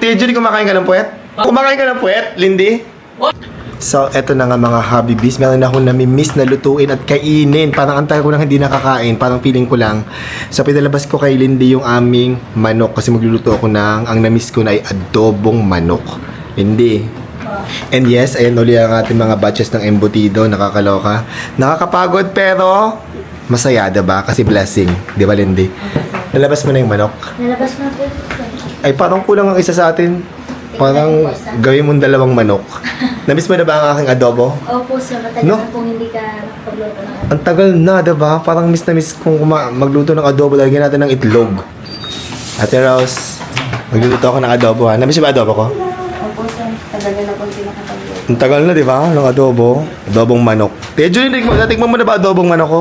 Julie, kumakain ka ng puwet? Kumakain ka ng puwet, Lindy? So, eto na nga mga Habibis. Meron na akong nami-miss na lutuin at kainin. Parang antay ko lang hindi nakakain. Parang feeling ko lang. So, pinalabas ko kay Lindy yung aming manok. Kasi magluluto ako ng, ang namiss ko na ay adobong manok. Lindy. And yes, ayan uli ang ating mga batches ng embutido. Nakakaloka. Nakakapagod pero masaya, diba? Kasi blessing. Di ba, Lindy? Nalabas mo na yung manok? Nalabas na po. Ay, parang kulang ang isa sa atin. Parang gawin mong dalawang manok. Namiss mo na ba ang aking adobo? Opo, sir. Matagal No? na pong hindi ka nakapagluto ng ano. Ang tagal na, diba? Parang miss na miss kung kuma- magluto ng adobo. Lagyan natin ng itlog. Ate Rose, magluluto ako ng adobo ha. Namiss mo ba adobo ko? Opo, sir. Tagal na po hindi nakapagluto. Ang tagal na, di ba? Ng adobo. Adobong manok. Natikman natikman mo na ba adobong manok ko?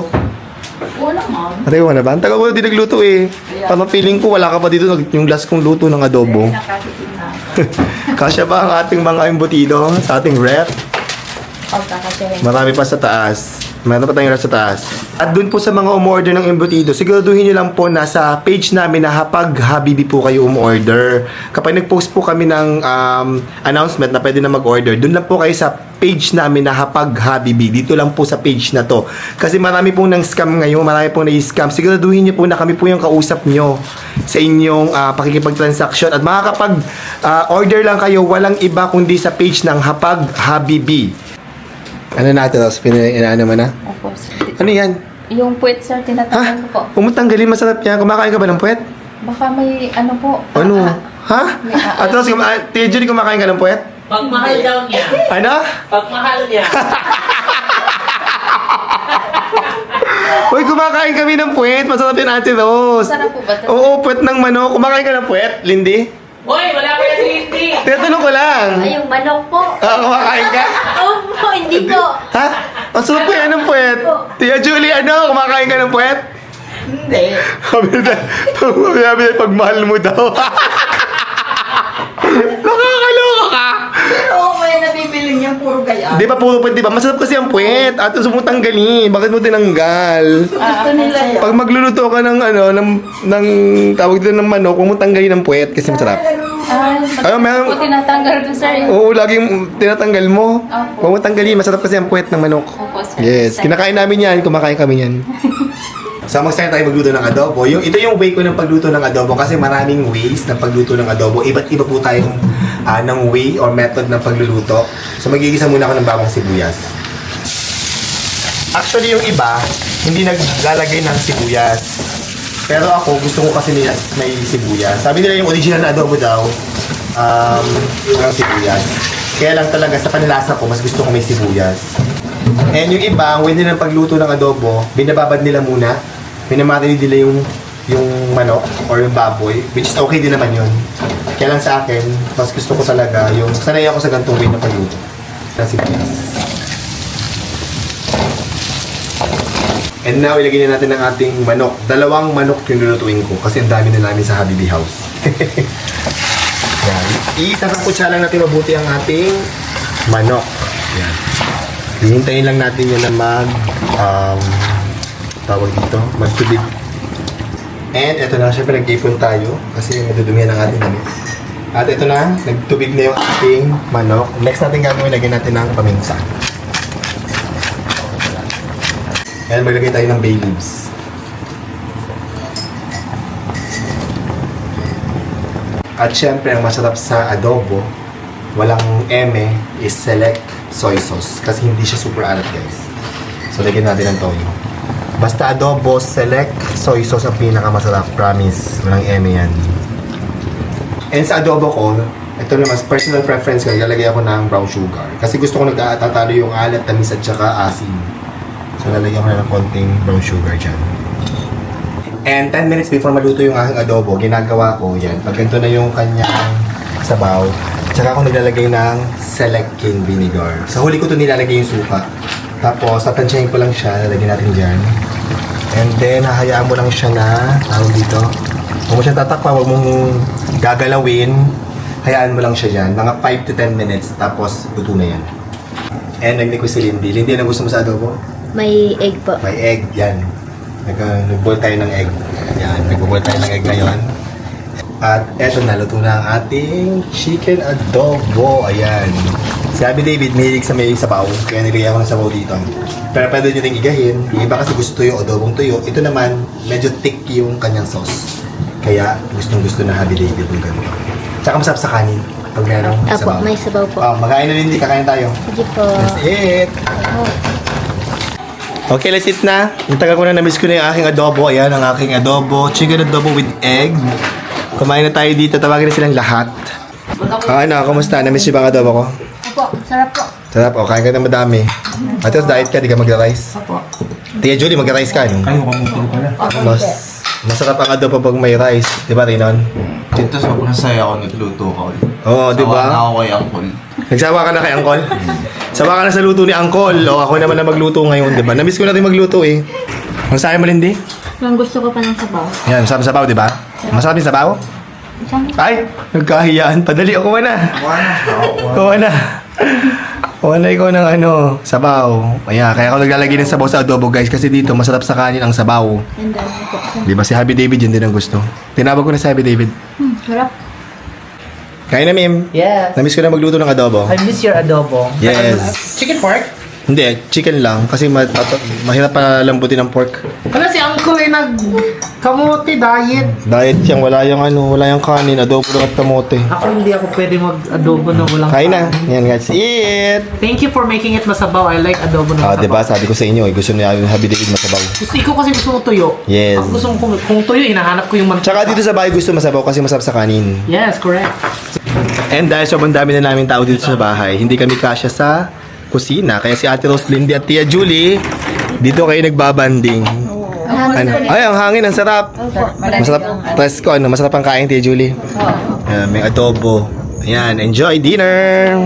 Naman. Natikman mo na ba? Ang tagal ko na di nagluto eh. Parang feeling ko wala ka pa dito nag- yung last kong luto ng adobo. Nakatitin na. Kasya ba ang ating mga embutido sa ating ref? Pagkakasyahin. Marami pa sa taas. Meron pa tayong ref sa taas. At dun po sa mga umorder ng embutido, siguraduhin nyo lang po na sa page namin na hapag habibi po kayo umorder. Kapag nag-post po kami ng um, announcement na pwede na mag-order, dun lang po kayo sa page namin na hapag habibi. Dito lang po sa page na to. Kasi marami pong nang scam ngayon, marami pong na-scam. Siguraduhin nyo po na kami po yung kausap nyo sa inyong uh, pakikipag-transaction. At makakapag ah, order lang kayo, walang iba kundi sa page ng hapag habibi. Ano natin, tapos pinaano mo na? Opo, sir. Ano yan? Yung puwet, sir, Ha? tinatanggal ko po. Pumutanggalin, masarap yan. Kumakain ka ba ng puwet? Baka may ano po. Ano? ah, Ha? May aa- At tapos, kuma- Tia Julie, kumakain ka ng puwet? Pagmahal daw niya. Ano? Pagmahal niya. Uy, kumakain kami ng puwet. Masarap yan, Ate Rose. Masarap po ba ito? Oo, puwet ng manok. Kumakain ka ng puwet, Lindy? Hoy, wala pa yan si Hindi. Tinatanong ko lang. Ay, yung manok po. Ah, kumakain ka? Opo, hindi po. Ha? Ang sarap po yan ng puwet. Tia Julie, ano? Kumakain ka ng puwet? Hindi. Sabi na, sabi na, pagmahal mo daw. Nakakaloka ka. Pero may nabibili niya puro gaya. Di ba puro puwet, di ba? Masarap kasi ang puwet. At sumutanggalin. Bakit mo tinanggal? Gusto nila yan. Pag magluluto ka ng ano, ng, ng tawag dito ng manok, huwag mo tanggalin ng puwet kasi masarap. Ah, Ano, meron- po tinatanggal ko, sir. Oo, laging tinatanggal mo. Opo. Huwag mo tanggalin. Masarap kasi ang puwet ng manok. Opo, sir. Yes, kinakain namin yan. Kumakain kami yan. So, mag-start tayo magluto ng adobo. Yung, ito yung way ko ng pagluto ng adobo kasi maraming ways ng pagluto ng adobo. Iba't iba po tayong ah, ng way or method ng pagluluto. So, magigisa muna ako ng bawang sibuyas. Actually, yung iba, hindi naglalagay ng sibuyas. Pero ako, gusto ko kasi nila may sibuyas. Sabi nila yung original na adobo daw, um, walang sibuyas. Kaya lang talaga sa panlasa ko, mas gusto ko may sibuyas. And yung iba, ang way nila ng pagluto ng adobo, binababad nila muna. Minamarinate nila yung yung manok or yung baboy, which is okay din naman yun. Kaya lang sa akin, mas gusto ko talaga yung sanay ako sa ganitong way ng pagluto. Ng sibuyas. And now, ilagay na natin ang ating manok. Dalawang manok yung lulutuin ko kasi ang dami na namin sa Habibi House. Yan. Isasang kutsa lang natin mabuti ang ating manok. Yan. Hihintayin lang natin yun na mag, um, tawag dito, magtubig. And ito na, syempre nag-ipon tayo kasi madudumihan ang ating damit. At ito na, nagtubig na yung ating manok. Next natin gagawin, lagyan natin ng paminsa. Ayan, maglagay tayo ng bay leaves. At syempre, ang masarap sa adobo, walang eme, is select soy sauce. Kasi hindi siya super alat, guys. So, lagyan natin ng toyo. Basta adobo, select soy sauce ang pinakamasarap. Promise. Walang eme yan. And sa adobo ko, ito naman, personal preference ko, ilalagay ako ng brown sugar. Kasi gusto ko nagtatalo yung alat, tamis at saka asin. So, lalagyan ko na ng konting brown sugar dyan. And 10 minutes before maluto yung aking adobo, ginagawa ko yan. Pag ganito na yung kanyang sabaw, tsaka ako naglalagay ng select cane vinegar. Sa huli ko to nilalagay yung suka. Tapos, tatansyahin ko lang siya, lalagyan natin dyan. And then, hahayaan mo lang siya na, tawag dito, huwag mo siyang tatakpa, huwag mong gagalawin. Hayaan mo lang siya dyan, mga 5 to 10 minutes, tapos luto na yan. And nag si Lindy. Lindy, ano gusto mo sa adobo? May egg po. May egg, yan. Nag, uh, nag-boil tayo ng egg. Yan, nag-boil tayo ng egg ngayon. At eto na, luto na ang ating chicken adobo. Ayan. Si Abby David, mahilig sa may sabaw. Kaya nilagay ako ng sabaw dito. Pero pwede nyo rin igahin. Yung iba kasi gusto tuyo, adobong tuyo. Ito naman, medyo thick yung kanyang sauce. Kaya gustong gusto na Abby David yung ganito. Tsaka masarap sa kanin. Pag merong Apo, sabaw. may sabaw po. Oh, magkain na rin, hindi kakain tayo. Sige po. That's it. Okay, let's eat na. Yung tagal ko na na-miss ko na yung aking adobo. Ayan, ang aking adobo. Chicken adobo with egg. Kumain na tayo dito. Tawagin na silang lahat. Ah, ano, kumusta? Na-miss niyo ba ang adobo ko? Opo, sarap po. Sarap, o. Kain ka na madami. At tapos diet ka, di ka magra-rice. Opo. Tia Julie, magra-rice ka, no? Kayo kamutin pala. Mas, masarap ang adobo pag may rice. Di ba, Rinon? Dito sobrang saya ako nagluto ka ulit. Oo, di Sawa na ba? ako kay Uncle. Nagsawa ka na kay Angkol? Sawa ka na sa luto ni Angkol. O, ako naman na magluto ngayon, di ba? Na-miss ko na rin magluto, eh. Ang sa'yo, Malindi? Yung gusto ko pa ng sabaw. Yan, masarap sabaw, di ba? Masarap yung sabaw? Isang Ay, nagkahiyaan. Padali, o kuha na. Kuha na. Kuha na ikaw ng ano, sabaw. Ayan, kaya ako naglalagay ng sabaw sa adobo, guys. Kasi dito, masarap sa kanin ang sabaw. ang dami po. Di ba si Happy David yun din ang gusto? Tinawag ko na si Happy David. Sarap. Kaya na, Mim. Yes. Namiss ko na magluto ng adobo. I miss your adobo. Yes. Chicken pork? Hindi, chicken lang. Kasi ma- tat- mahirap pa lambutin ng pork. Wala si Uncle ay nag... Kamote diet. Diet yang wala yung ano, wala yung kanin, adobo lang at kamote. Ako hindi ako pwede mag-adobo na walang Kain na. Yan guys, eat! Thank you for making it masabaw. I like adobo na Ah, masabaw. diba? Sabi ko sa inyo, eh, gusto niya yung David masabaw. Gusto, ikaw kasi gusto mo tuyo. Yes. Ako gusto kong kung tuyo, hinahanap ko yung man... Tsaka dito sa bahay gusto masabaw kasi masarap sa kanin. Yes, correct. And dahil sobrang dami na namin tao dito sa bahay, hindi kami kasya sa kusina. Kaya si Ate Rose Lindy at Tia Julie, dito kayo nagbabanding. Ano? Ay, ang hangin, ang sarap. Masarap, presko, ano, masarap ang kain, Tia Julie. Ayan, may adobo. Ayan, enjoy dinner!